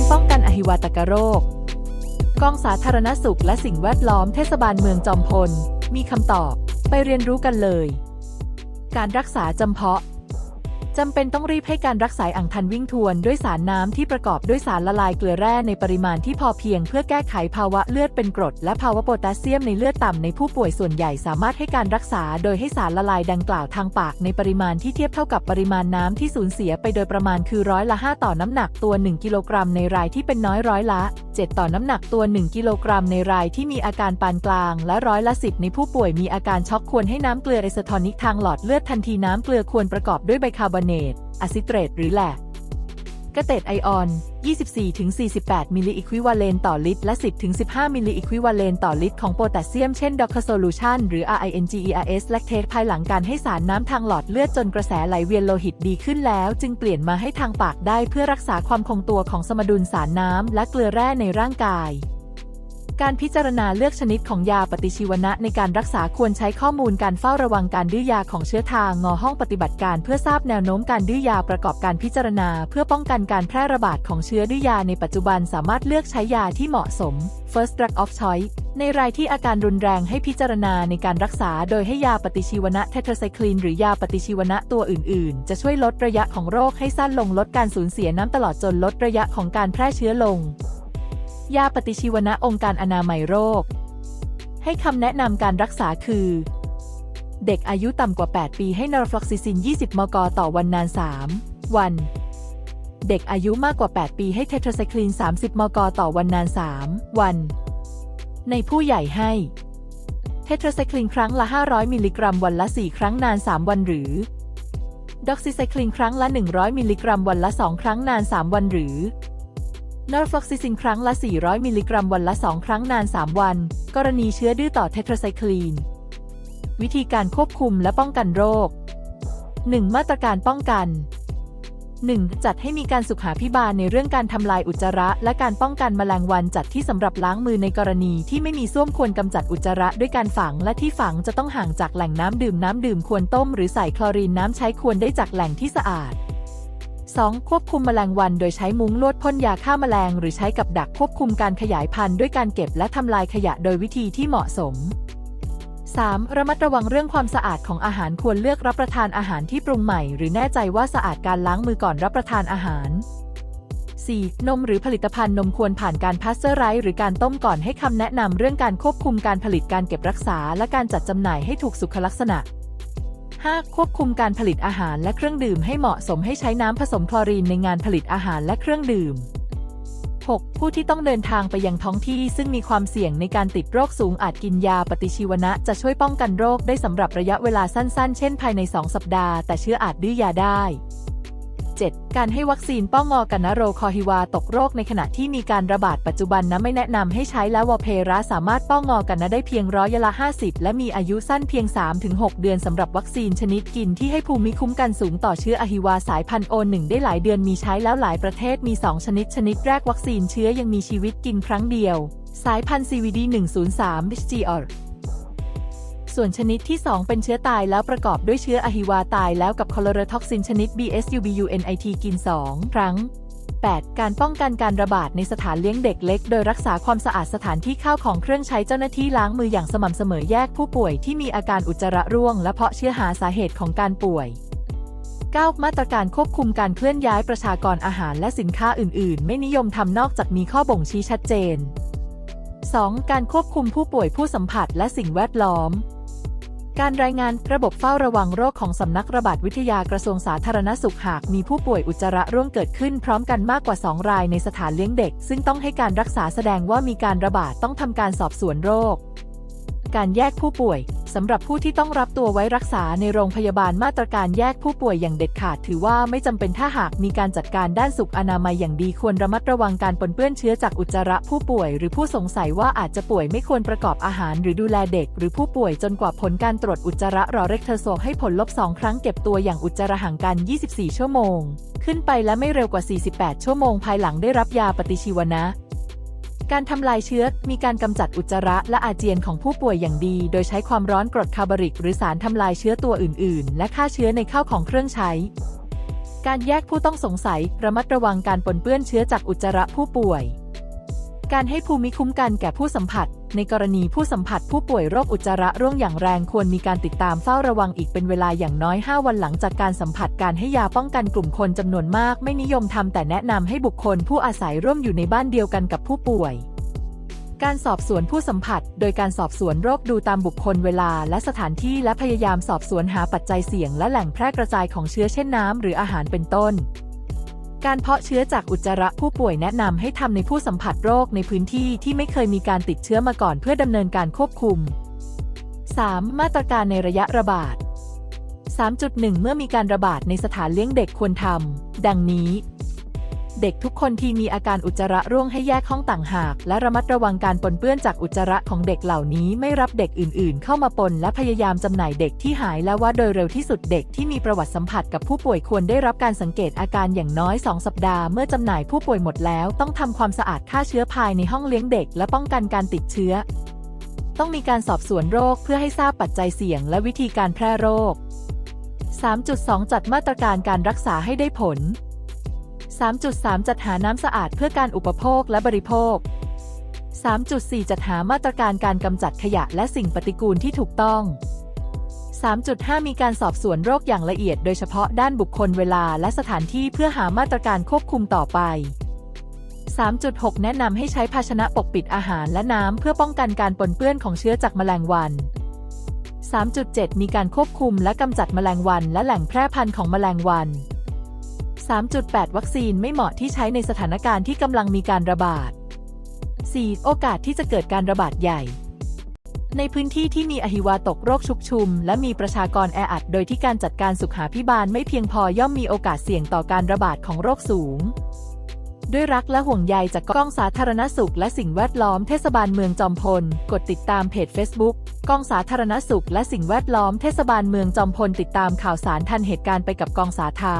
การป้องกันอหิวาตกโรค กองสาธารณสุขและสิ่งแวดล้อมเทศบาลเมืองจอมพล มีคำตอบ ไปเรียนรู้กันเลย การรักษาจำเพาะ จำเป็นต้องรีบให้การรักษาอ่างทันวิ่งทวนด้วยสารน้ำที่ประกอบด้วยสารละลายเกลือแร่ในปริมาณที่พอเพียงเพื่อแก้ไขภาวะเลือดเป็นกรด และภาวะโพแทสเซียมในเลือดต่ำในผู้ป่วยส่วนใหญ่สามารถให้การรักษาโดยให้สารละลายดังกล่าวทางปากในปริมาณที่เทียบเท่ากับปริมาณน้ำที่สูญเสียไปโดยประมาณคือร้อยละ 5 ต่อน้ำหนักตัว 1 กิโลกรัมในรายที่เป็นน้อยร้อยละ7 ต่อน้ำหนักตัว 1 กิโลกรัมในรายที่มีอาการปานกลาง และร้อยละ 10 ในผู้ป่วยมีอาการช็อกควรให้น้ำเกลือไอโซทอนิกทางหลอดเลือดทันทีน้ำเกลือควรประกอบด้วยไบคาร์บอเนตอะซิเตรตหรือแหลก กระเตดไอออน 24-48 มิลลิอิควิวาเลนต่อลิตร และ 10-15 มิลลิอิควิวาเลนต่อลิตรของโพแทสเซียมเช่นด็อกโซลูชันหรือ RINGERS แลคเทสภายหลังการให้สารน้ำทางหลอดเลือดจนกระแสไหลเวียนโลหิตดีขึ้นแล้ว จึงเปลี่ยนมาให้ทางปากได้เพื่อรักษาความคงตัวของสมดุลสารน้ำและเกลือแร่ในร่างกาย การพิจารณาเลือกชนิดของยาปฏิชีวนะในการรักษาควรใช้ข้อมูลการเฝ้าระวังการดื้อยาของเชื้อทางงอห้องปฏิบัติการเพื่อทราบแนวโน้มการดื้อยาประกอบการพิจารณา เพื่อป้องกันการแพร่ระบาดของเชื้อดื้อยาในปัจจุบันสามารถเลือกใช้ยาที่เหมาะสม first drug of choice ในรายที่อาการรุนแรงให้พิจารณาในการรักษาโดยให้ยาปฏิชีวนะเทตราไซคลีนหรือยาปฏิชีวนะตัวอื่น ๆ จะช่วยลดระยะของโรคให้สั้นลงลดการสูญเสียน้ำตลอดจนลดระยะของการแพร่เชื้อลง ยาปฏิชีวนะองค์การอนามัยโรค ให้คำแนะนำการรักษาคือ เด็กอายุต่ำกว่า 8 ปีให้นอร์ฟลอกซิซิน 20 มก ต่อวันนาน 3 วัน เด็กอายุมากกว่า 8 ปีให้เทตราไซคลีน30 มก ต่อวันนาน 3 วัน ในผู้ใหญ่ให้เทตราไซคลีนครั้งละ 500 มิลลิกรัมวันละ 4 ครั้งนาน 3 วันหรือด็อกซิไซคลีนครั้งละ 100 มิลลิกรัมวันละ 2 ครั้งนาน 3 วันหรือ นอร์ฟลอกซิซินครั้งละ 400 มิลลิกรัมวันละ 2 ครั้งนาน 3 วัน กรณีเชื้อดื้อต่อเทตราไซคลีน วิธีการควบคุมและป้องกันโรค 1. มาตรการป้องกัน 1. จัดให้มีการสุขาพิบาลในเรื่องการทำลายอุจจาระ และการป้องกันแมลงวันจัดที่สำหรับล้างมือในกรณีที่ไม่มีส้วมควรกำจัดอุจจาระด้วยการฝัง และที่ฝังจะต้องห่างจากแหล่งน้ำดื่มน้ำดื่มควรต้ม หรือใส่คลอรีนน้ำใช้ควรได้จากแหล่งที่สะอาด 2. ควบคุมแมลงวันโดยใช้มุ้งลวดพ่นยาฆ่าแมลง หรือใช้กับดักควบคุมการขยายพันธุ์ด้วยการเก็บและทำลายขยะโดยวิธีที่เหมาะสม 3. ระมัดระวังเรื่องความสะอาดของอาหารควรเลือกรับประทานอาหารที่ปรุงใหม่ หรือแน่ใจว่าสะอาดการล้างมือก่อนรับประทานอาหาร 4. นมหรือผลิตภัณฑ์นมควรผ่านการพาสเจอร์ไรส์หรือการต้มก่อนให้คำแนะนำเรื่องการควบคุมการผลิตการเก็บรักษา และการจัดจำหน่ายให้ถูกสุขลักษณะ 5. ควบคุมการผลิตอาหารและเครื่องดื่มให้เหมาะสมให้ใช้น้ำผสมคลอรีนในงานผลิตอาหารและเครื่องดื่ม 6. ผู้ที่ต้องเดินทางไปยังท้องที่ซึ่งมีความเสี่ยงในการติดโรคสูงอาจกินยาปฏิชีวนะจะช่วยป้องกันโรคได้สำหรับระยะเวลาสั้นๆ เช่น ภายใน 2 สัปดาห์ แต่เชื้ออาจดื้อยาได้ 7. การให้วัคซีนป้องงอกันนโรคอฮิวาตกโรคในขณะที่มีการระบาดปัจจุบันนะไม่แนะนำให้ใช้แล้ววอเพระสามารถป้องงอกันนะได้เพียงร้อยละ 50 และมีอายุสั้นเพียง 3-6 เดือนสำหรับวัคซีนชนิดกินที่ให้ภูมิคุ้มกันสูงต่อเชื้ออหิวาสายพันธุ์โอหนึ่งได้หลายเดือนมีใช้แล้วหลายประเทศมี 2 ชนิดชนิดแรกวัคซีนเชื้อยังมีชีวิตกินครั้งเดียว สายพันธุ์ CVD 103 HGR ส่วนชนิดที่ 2 เป็นเชื้อตายแล้วประกอบด้วยเชื้ออหิวาตายแล้วกับคอเลรท็อกซินชนิด BSUBUNIT กิน 2 ครั้ง 8. การป้องกันการระบาดในสถานเลี้ยงเด็กเล็ก โดยรักษาความสะอาดสถานที่ข้าวของเครื่องใช้เจ้าหน้าที่ล้างมืออย่างสม่ำเสมอแยกผู้ป่วยที่มีอาการอุจจาระร่วง และเพาะเชื้อหาสาเหตุของการป่วย 9. มาตรการควบคุมการเคลื่อนย้ายประชากรอาหารและสินค้าอื่น ๆ ไม่นิยมทำนอกจากมีข้อบ่งชี้ชัดเจน 2. การควบคุมผู้ป่วยผู้สัมผัสและสิ่งแวดล้อม การรายงานระบบเฝ้าระวังโรคของสำนักระบาดวิทยากระทรวงสาธารณสุขหากมีผู้ป่วยอุจจาระร่วงเกิดขึ้นพร้อมกันมากกว่า 2 รายในสถานเลี้ยงเด็ก ซึ่งต้องให้การรักษาแสดงว่ามีการระบาดต้องทำการสอบสวนโรค การแยกผู้ป่วยสำหรับผู้ที่ต้องรับตัวไว้รักษาในโรงพยาบาลมาตรการแยกผู้ป่วยอย่างเด็ดขาด ถือว่าไม่จำเป็นถ้าหากมีการจัดการด้านสุขอนามัยอย่างดีควรระมัดระวังการปนเปื้อนเชื้อจากอุจจาระผู้ป่วย หรือผู้สงสัยว่าอาจจะป่วยไม่ควรประกอบอาหาร หรือดูแลเด็ก หรือผู้ป่วยจนกว่าผลการตรวจอุจจาระรอเรกเทอร์โซให้ผลลบ 2 ครั้งเก็บตัวอย่างอุจจาระห่างกัน 24 ชั่วโมง ขึ้นไปและไม่เร็วกว่า 48 ชั่วโมง ภายหลังได้รับยาปฏิชีวนะ การทำลายเชื้อ มีการกำจัดอุจจาระและอาเจียนของผู้ป่วยอย่างดี โดยใช้ความร้อนกรดคาร์บอริก หรือสารทำลายเชื้อตัวอื่น ๆ และฆ่าเชื้อในข้าวของเครื่องใช้ การแยกผู้ต้องสงสัย ระมัดระวังการปนเปื้อนเชื้อจากอุจจาระผู้ป่วย การให้ภูมิคุ้มกันแก่ผู้สัมผัส ในกรณีผู้สัมผัสผู้ป่วยโรคอุจจาระร่วงอย่างแรงควรมีการติดตามเฝ้าระวังอีกเป็นเวลาอย่างน้อย 5 วันหลังจากการสัมผัสการให้ยาป้องกันกลุ่มคนจำนวนมาก ไม่นิยมทำแต่แนะนำให้บุคคลผู้อาศัยร่วมอยู่ในบ้านเดียวกันกับผู้ป่วย การสอบสวนผู้สัมผัส โดยการสอบสวนโรคดูตามบุคคลเวลา และสถานที่และพยายามสอบสวนหาปัจจัยเสี่ยง และแหล่งแพร่กระจายของเชื้อเช่นน้ำหรืออาหารเป็นต้น การเพาะเชื้อจากอุจจาระผู้ป่วยแนะนำให้ทำในผู้สัมผัสโรคในพื้นที่ที่ไม่เคยมีการติดเชื้อมาก่อนเพื่อดำเนินการควบคุม 3. มาตรการในระยะระบาด 3.1 เมื่อมีการระบาดในสถานเลี้ยงเด็กควรทำดังนี้ เด็กทุกคนที่มีอาการอุจจาระร่วงให้แยกห้องต่างหาก และระมัดระวังการปนเปื้อนจากอุจจาระของเด็กเหล่านี้ไม่รับเด็กอื่นๆ เข้ามาปนและพยายามจำหน่ายเด็กที่หายและว่าโดยเร็วที่สุดเด็กที่มีประวัติสัมผัสกับผู้ป่วยควรได้รับการสังเกตอาการอย่างน้อย 2 สัปดาห์เมื่อจำหน่ายผู้ป่วยหมดแล้ว ต้องทำความสะอาดฆ่าเชื้อภายในห้องเลี้ยงเด็ก และป้องกันการติดเชื้อ ต้องมีการสอบสวนโรคเพื่อให้ทราบปัจจัยเสี่ยง และวิธีการแพร่โรค 3.2 จัดมาตรการการรักษาให้ได้ผล 3.3 จัดหาน้ำสะอาดเพื่อการอุปโภคและบริโภค 3.4 จัดหามาตรการการกำจัดขยะและสิ่งปฏิกูลที่ถูกต้อง 3.5 มีการสอบสวนโรคอย่างละเอียดโดยเฉพาะด้านบุคคลเวลาและสถานที่เพื่อหามาตรการควบคุมต่อไป 3.6 แนะนำให้ใช้ภาชนะปกปิดอาหารและน้ำเพื่อป้องกันการปนเปื้อนของเชื้อจากแมลงวัน 3.7 มีการควบคุมและกำจัดแมลงวันและแหล่งแพร่พันธุ์ของแมลงวัน 3.8 วัคซีนไม่เหมาะที่ใช้ในสถานการณ์ที่กำลังมีการระบาด 4. โอกาสที่จะเกิดการระบาดใหญ่ ในพื้นที่ที่มีอหิวาตกโรคชุกชุม และมีประชากรแออัด โดยที่การจัดการสุขาพิบาลไม่เพียงพอย่อมมีโอกาสเสี่ยงต่อการระบาดของโรคสูง ด้วยรักและห่วงใยจากกองสาธารณสุข และสิ่งแวดล้อมเทศบาลเมืองจอมพล กดติดตามเพจ Facebook กองสาธารณสุข และสิ่งแวดล้อมเทศบาลเมืองจอมพลติดตามข่าวสารทันเหตุการณ์ไปกับกองสาธา